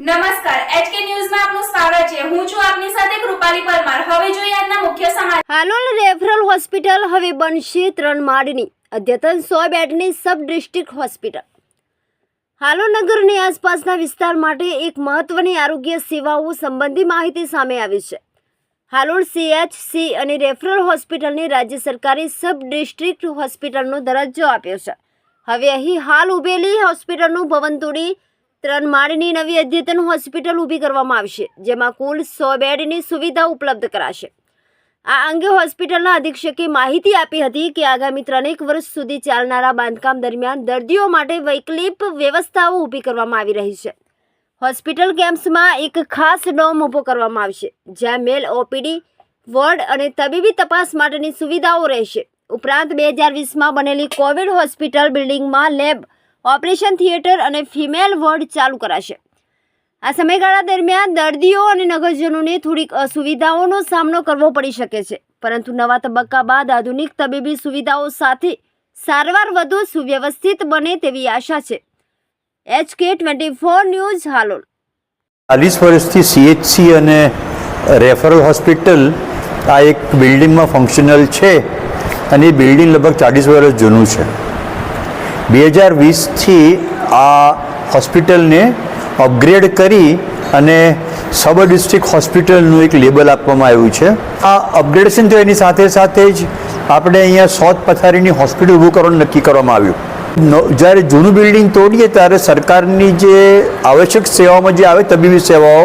નમસ્કાર, એચકે ન્યૂઝમાં આપનું સ્વાગત છે. હું છું આપની સાથે કૃપાલી પરમાર. હવે જોઈએ આજના મુખ્ય સમાચાર. હાલોલ રેફરલ હોસ્પિટલ હવે બનશે ત્રણ માળની. અદ્યતન સો બેડની સબ ડિસ્ટ્રિક્ટ હોસ્પિટલ. હાલોલ નગરની આસપાસના વિસ્તાર માટે એક મહત્વની આરોગ્ય સેવાઓ સંબંધી માહિતી સામે આવી છે. હાલોલ સીએચસી અને રેફરલ હોસ્પિટલને રાજ્ય સરકારે સબ ડિસ્ટ્રિક્ટ હોસ્પિટલનો દરજ્જો આપ્યો છે. હવે અહીં હાલ ઉભેલી હોસ્પિટલનું ભવન તોડી ત્રણ માળની નવી અદ્યતન હોસ્પિટલ ઊભી કરવામાં આવશે, જેમાં કુલ સો બેડની સુવિધા ઉપલબ્ધ કરાશે. આ અંગે હોસ્પિટલના અધિક્ષકે માહિતી આપી હતી કે આગામી ત્રણેક વર્ષ સુધી ચાલનારા બાંધકામ દરમિયાન દર્દીઓ માટે વૈકલ્પિક વ્યવસ્થાઓ ઊભી કરવામાં આવી રહી છે. હોસ્પિટલ કેમ્પ્સમાં એક ખાસ ડોમ ઊભો કરવામાં આવશે, જ્યાં મેલ ઓપીડી, વોર્ડ અને તબીબી તપાસ માટેની સુવિધાઓ રહેશે. ઉપરાંત બે હજાર વીસમાં બનેલી કોવિડ હોસ્પિટલ બિલ્ડિંગમાં લેબ ઓપરેશન થિયેટર અને ફિમેલ વોર્ડ ચાલુ કરાશે. આ સમયગાળા દરમિયાન દર્દીઓ અને નગરજનોને થોડીક અસુવિધાઓનો સામનો કરવો પડી શકે છે. પરંતુ નવા તબક્કા બાદ આધુનિક તબીબી સુવિધાઓ સાથે સારવાર વધુ સુવ્યવસ્થિત બને તેવી આશા છે. H K twenty four news, Halol. ચાલીસ વર્ષથી સીએચસી અને રેફરલ હોસ્પિટલ આ એક બિલ્ડિંગમાં ફંક્શનલ છે અને એ બિલ્ડિંગ લગભગ ચાલીસ વર્ષ જૂનું છે. બે હજાર વીસથી આ હોસ્પિટલને અપગ્રેડ કરી અને સબ ડિસ્ટ્રિક્ટ હોસ્પિટલનું એક લેબલ આપવામાં આવ્યું છે. આ અપગ્રેડેશન તો એની સાથે સાથે જ આપણે અહીંયા સોત પથારીની હોસ્પિટલ ઊભું કરવાનું નક્કી કરવામાં આવ્યું. જ્યારે જૂનું બિલ્ડિંગ તોડીએ ત્યારે સરકારની જે આવશ્યક સેવાઓમાં જે આવે તબીબી સેવાઓ,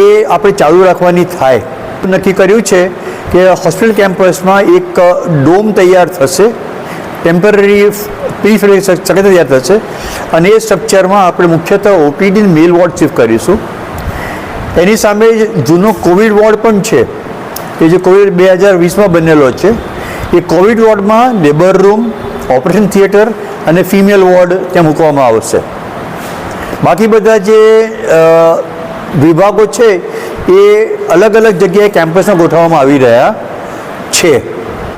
એ આપણે ચાલુ રાખવાની થાય. નક્કી કર્યું છે કે હોસ્પિટલ કેમ્પસમાં એક ડોમ તૈયાર થશે. ટેમ્પરરી પ્રી સગત હશે અને એ સ્ટ્રક્ચરમાં આપણે મુખ્યત્વે ઓપીડી મેલ વોર્ડ શિફ્ટ કરીશું. એની સામે જૂનો કોવિડ વોર્ડ પણ છે. એ જે કોવિડ બે હજાર વીસમાં બનેલો છે. એ કોવિડ વોર્ડમાં લેબર રૂમ ઓપરેશન થિયેટર અને ફિમેલ વોર્ડ ત્યાં મૂકવામાં આવશે. બાકી બધા જે વિભાગો છે, એ અલગ અલગ જગ્યાએ કેમ્પસમાં ગોઠવવામાં આવી રહ્યા છે.